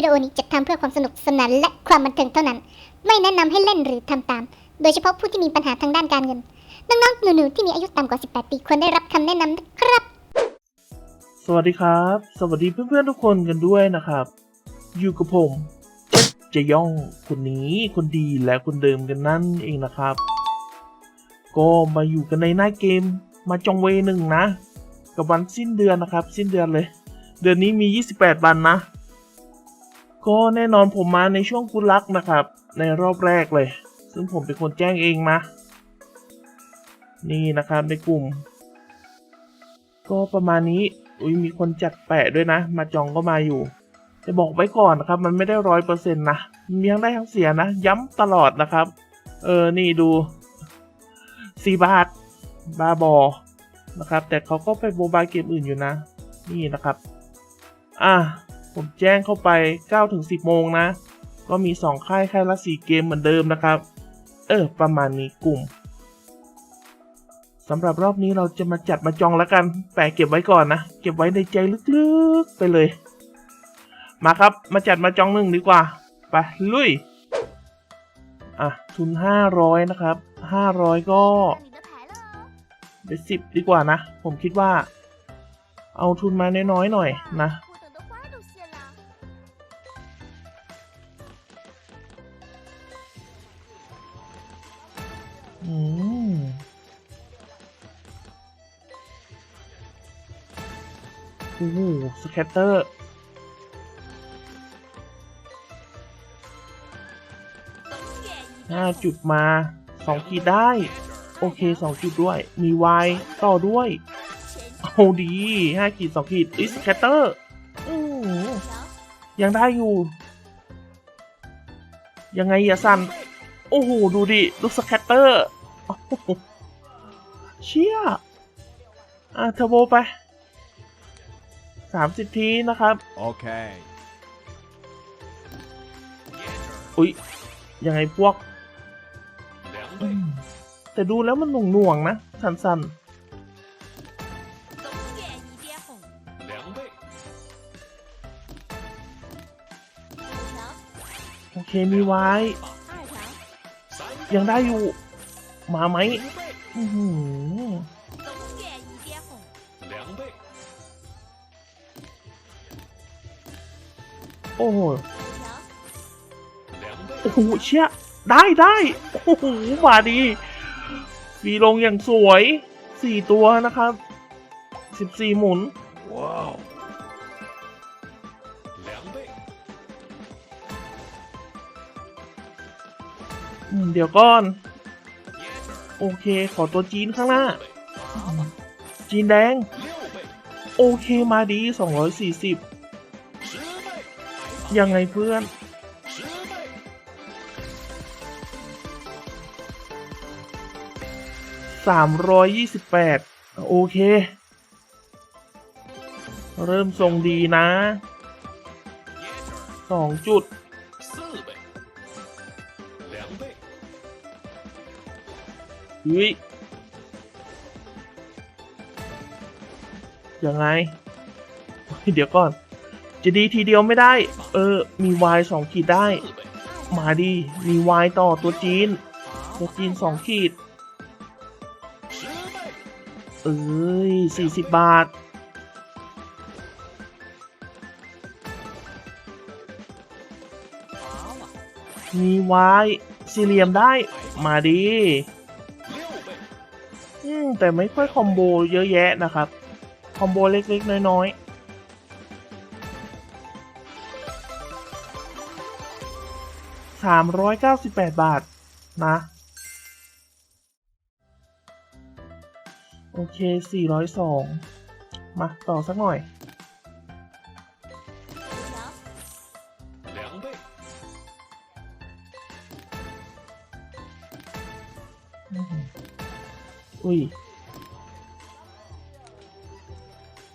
วิดีโอนี้จัดทำเพื่อความสนุกสนานและความบันเทิงเท่านั้น ไม่แนะนำให้เล่นหรือทำตาม โดยเฉพาะผู้ที่มีปัญหาทางด้านการเงิน น้องๆหนูๆที่มีอายุต่ำกว่า 18 ปีควรได้รับคำแนะนำนะครับ สวัสดีครับ สวัสดีเพื่อนๆทุกคนกันด้วยนะครับ อยู่กับผมเจ็ดเจะย่องคนนี้คนดีและคนเดิมกันนั่นเองนะครับ ก็มาอยู่กันในหน้าเกมมาจองเวหนึ่งนะ กับวันสิ้นเดือนนะครับ สิ้นเดือนเลย เดือนนี้มี 28 วันนะ ก็แน่นอนผมมาในช่วงกุณลักนะครับ ในรอบแรกเลย ซึ่งผมเป็นคนแจ้งเองนะนี่นะครับในกลุ่ม ก็ประมาณนี้ อุ้ยมีคนจัดแปะด้วยนะ มาจองก็มาอยู่จะบอกไว้ก่อนนะครับ มันไม่ได้ร้อยเปอร์เซ็นต์นะมีทั้งได้ทั้งเสียนะ ย้ำตลอดนะครับ เออ นี่ดูสี่บาท บาบอ นะครับ แต่เขาก็ไปโบบายเกมอื่นอยู่นะ นี่นะครับ อะ ผมแจ้งเข้าไป9ถึง10 โมงนะ ก็มี 2 ค่ายค่ายละ 4 เกมเหมือนเดิมนะครับ เออ ประมาณนี้กลุ่มสำหรับรอบนี้เราจะมาจัดมาจองแล้วกันแปะเก็บไว้ก่อนนะ เก็บไว้ในใจลึกๆไปเลย มาครับ มาจัดมาจองหนึ่งดีกว่า ไป ลุย อะ ทุน 500 นะครับ 500 ก็ไปสิบดีกว่านะ ผมคิดว่า เอาทุนมาน้อยๆหน่อยนะ อ้โหสแคตเตอร์ห้าจุดมาสองขีดได้ โอเคสองจุดด้วย มีวายต่อด้วย เอาดีห้าขีดสองขีดอิสแคตเตอร์อยังได้อยู่ ยังไงอย่าสั่น โอ้โห ดูดิ ลูกสแคตเตอร์ เชี่ย อะเทอร์โบไป 30 ทีนะครับ โอเค อุ๊ย ยังไงพวก แต่ดูแล้วมันหน่วงหน่วงนะ สันส้นๆ โอเค มีไว้ ยังได้อยู่ มาไหม อื โอ้โหเชี่ยได้ได้โอ้โหมาดี มีลงอย่างสวยสี่ตัวนะครับสิบสี่หมุน ว้าวเดี๋ยวก่อน โอเค ขอตัวจีนข้างหน้า จีนแดง โอเคมาดี 240 ยังไงเพื่อน สามร้อยยี่สิบแปดโอเค เริ่มทรงดีนะ สองจุด อุ้ย ยังไง เดี๋ยวก่อน จะดีทีเดียวไม่ได้ เออ มีวายสองขีดได้ มาดี มีวายต่อตัวจีน ตัวจีนสองขีด เอ้ยสี่สิบบาท มีวายสี่เหลี่ยมได้ มาดีอืมแต่ไม่ค่อยคอมโบเยอะแยะนะครับ คอมโบเล็กๆ น้อยๆ สามร้อยเก้าสิบแปดบาทนะ โอเคสี่ร้อยสองมา ต่อสักหน่อย，อุ้ย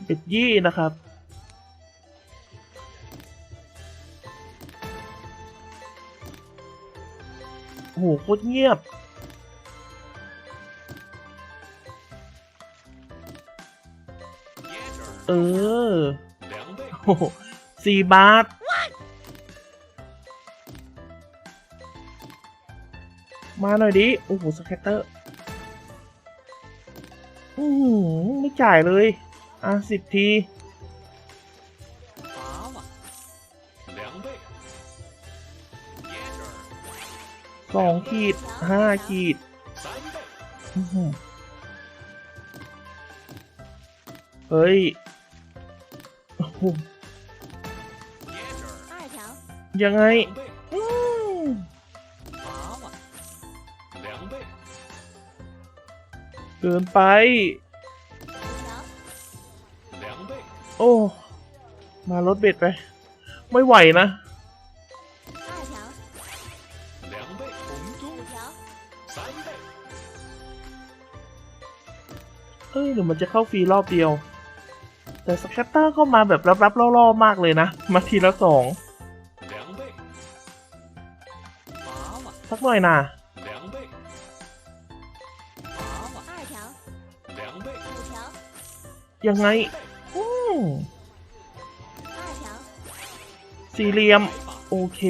เบ็ดยี่นะครับ หโคตรเงียบ เออสี่บาท มาหน่อยดิ โอ้โห สแคตเตอร์อืมไม่จ่ายเลย อะสิบที ขีดห้าขีดเฮ้ยยังไงเกินไป โอ้ มาลดเบ็ดไป ไม่ไหวนะ มันจะเข้าฟรีรอบเดียว แต่สแคตเตอร์ก็มาแบบรับๆล่อๆมากเลยนะ มาทีละสองสักหน่อยนะยังไงสี่เหลี่ยม โอเค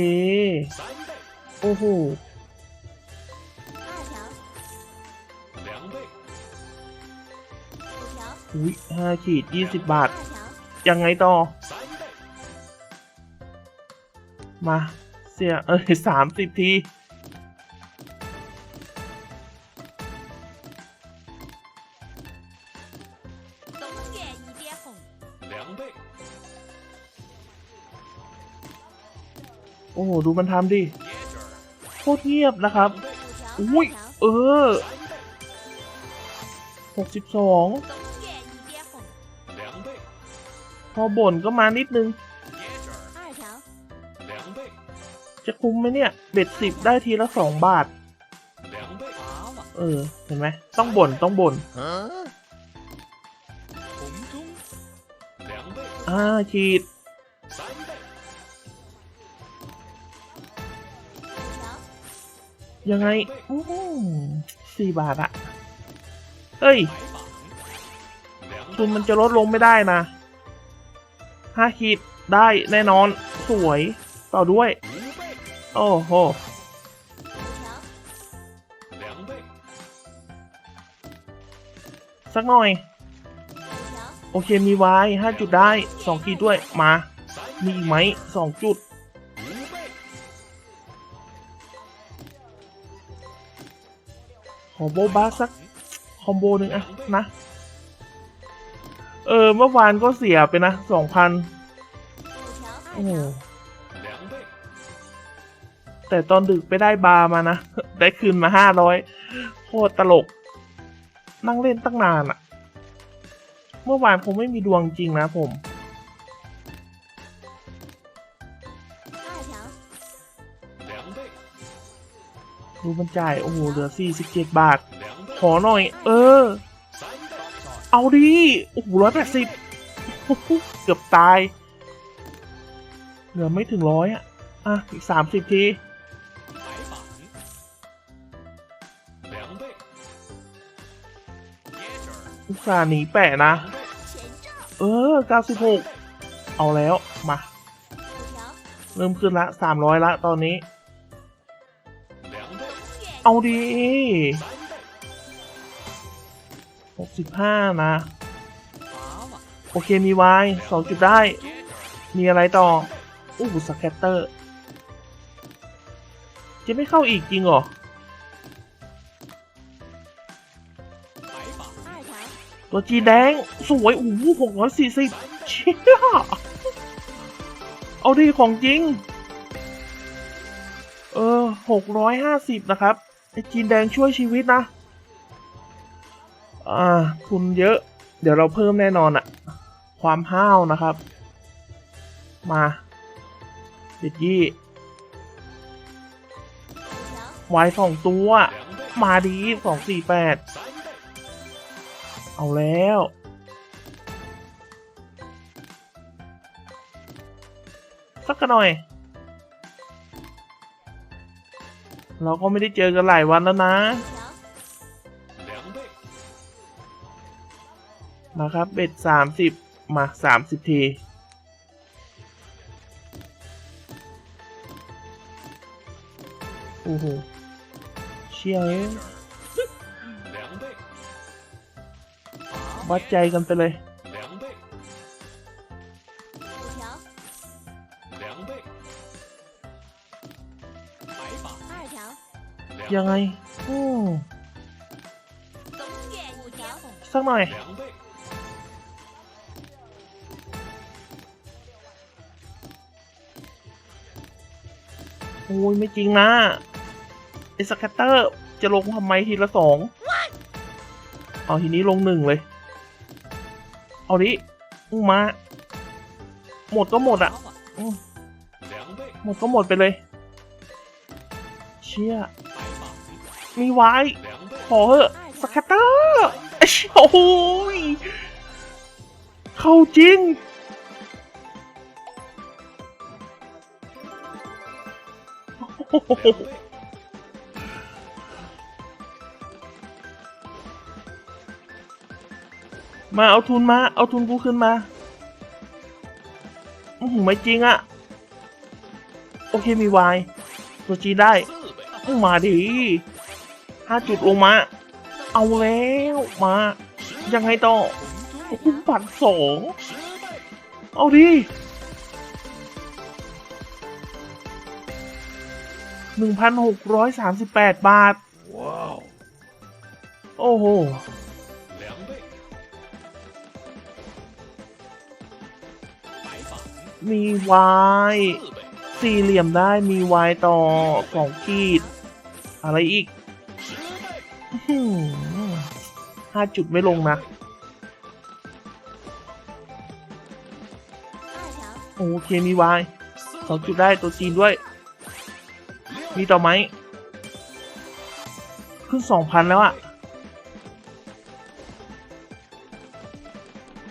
โอ้โห อุ้ยห้าขีดยี่สิบบาท ยังไงต่อ มาเสียเออยสามสิบทีโอ้โห ดูมันทำดิ โคตรเงียบนะครับ อุ้ย เออหกสิบสอง พอบ่นก็มานิดนึง จะคุ้มไหมเนี่ย เบ็ดสิบได้ทีละสองบาท เออ เห็นไหม ต้องบ่นต้องบ่นอ่าฉีดยังไงสี่บาทอะเฮ้ย ทุนมันจะลดลงไม่ได้นะ ห้าขีดได้แน่นอน สวยต่อด้วย โอ้โหสักหน่อย โอเคมีไว้5จุดได้2องขีดด้วยมา มีอีกไหม2จุด คอมโบบ้าสัก คอมโบหนึ่งอะนะ เออ เมื่อวานก็เสียไปนะสองพันแต่ตอนดึกไปได้บาร์มานะ ได้คืนมาห้าร้อยโคตรตลก นั่งเล่นตั้งนานอะเมื่อวานผมไม่มีดวงจริงนะผม ดูมันจ่าย โอ้โห เหลือสี่สิบเจ็ดบาท ขอหน่อย เออ เอาดิโอ้โหร้อยแปดสิบเกือบตาย เหลือไม่ถึงร้อยอะ อะ อีกสามสิบทีอุตส่าห์หนีแปะนะ เออเก้าสิบหกเอาแล้ว มา เริ่มขึ้นละสามร้อยละตอนนี้ เอาดี 65 นะ โอเคมีวายสองจุดได้ มีอะไรต่ออู้หูสแคตเตอร์ จะไม่เข้าอีกจริงหรอ ตัวจีแดง สวยโอ้โหหกร้ศี่สิบเชี่ยเอาดีของจริง เออหกร้อยห้าสิบนะครับไอจีนแดงช่วยชีวิตนะ อ่าทุนเยอะ เดี๋ยวเราเพิ่มแน่นอนอะความห้าวนะครับ มาบิดยี่วายสองตัว มาดีสองสี่แปดเอาแล้ว สักกันหน่อย เราก็ไม่ได้เจอกันหลายวันแล้วนะ มาครับเบ็ดสามสิบมาสามสิบทีโอ้โหเชี่ยวัดใจกันไปเลยยังไง อืมสักหน่อย โอ้ยไม่จริงนะไอ้สแคตเตอร์จะลงทำไมทีละสองเอาทีนี้ลงหนึ่งเลย เอาดิมา หมดก็หมดอะหมดก็หมดไปเลย เชี่ยมีไว้ขอเหอะสแคตเตอร์โอ้ยเข้าจริง มาเอาทุนมา เอาทุนกูขึ้นมาโอ้โหไม่จริงอะโอเคมีวายตัวจีได้มาดีห้าจุดลงมา เอาแล้วมา ยังไงต่อคุ้มบัดสองเอาดี 1,638 บาท ว้าว โอ้โหมีวายสี่เหลี่ยมได้มีวายต่อสองขีด อะไรอีกห้าจุดไม่ลงนะ โอเคมีวายสองจุดได้ตัวจีนด้วย มีต่อไหม ขึ้นสองพันแล้วอะ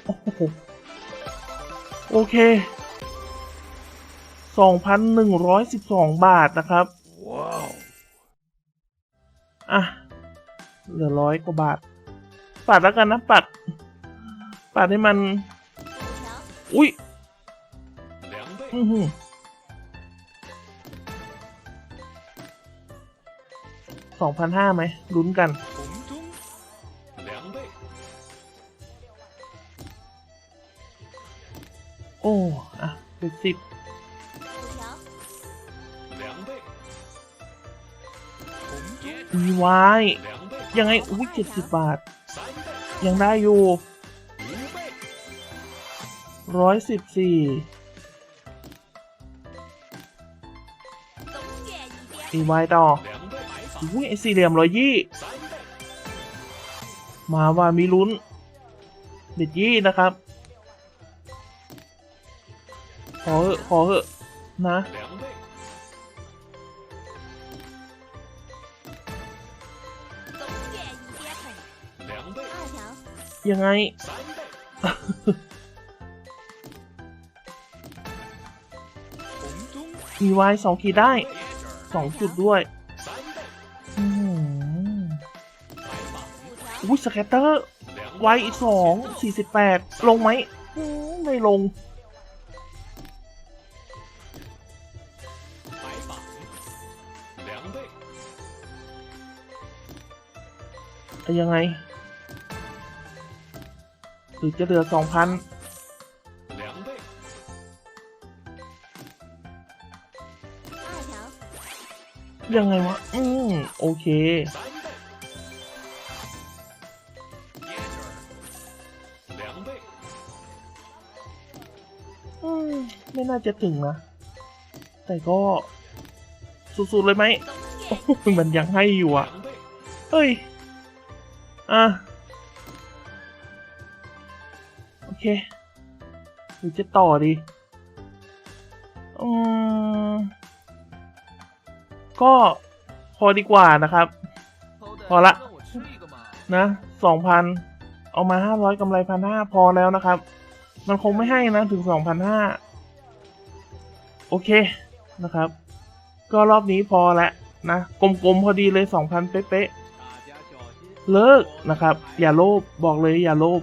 โอ้โหโอเค 2,112 บาทนะครับ ว้าว อะ เหลือร้อยกว่าบาท ปัดแล้วกันนะ ปัด ปัดให้มัน อุ้ยอือหือ องพันห้าไหมลุ้นกัน โอ้อะเป็นสิบมีวายยังไง อุ้ยเจ็ดสิบบาท ยังได้อยู่ร้อยสิบสี่อีไวต่อ อุ้ยไอสี่เหลี่ยมร้อยยี่ มาว่ามีลุ้นเด็ดยี่นะครับ ขอเหอะขอเหอะนะ ยังไง มีวายสองขีดได้สองจุดด้วย้ยสแกตเตอร์ไวอีกสองสี่สิบแปดลงไหมไม่ลงจะยังไงหรือจะเหลือสองพันยังไงวะ อืม โอเค น่าจะถึงนะ แต่ก็สุดๆเลยไหมมันยังให้อยู่อะ เฮ้ย อะ โอเคหรือจะต่อดี อืม ก็พอดีกว่านะครับ พอละ นะสองพันเอามาห้าร้อยกำไรพันห้าพอแล้วนะครับ มันคงไม่ให้นะถึงสองพันห้า โอเคนะครับ ก็รอบนี้พอล้วนะกลมๆพอดีเลยสองพันเป๊ะๆเลิกนะครับ อย่าโลภบอกเลยอย่าโลภ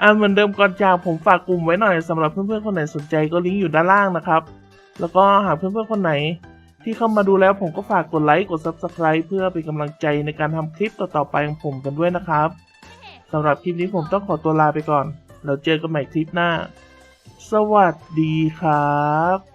อ่าเหมือนเดิมก่อนจากผมฝากกลุ่มไว้หน่อยสำหรับเพื่อนๆคนไหนสนใจก็ลิงก์อยู่ด้านล่างนะครับ แล้วก็หากเพื่อนๆคนไหนที่เข้ามาดูแล้วผมก็ฝากกดไลค์กด Subscribe เพื่อเป็นกำลังใจในการทำคลิปต่อๆไปของผมกันด้วยนะครับสำหรับคลิปนี้ผมต้องขอตัวลาไปก่อนเราเจอกันใหม่คลิปหน้า สวัสดีครับ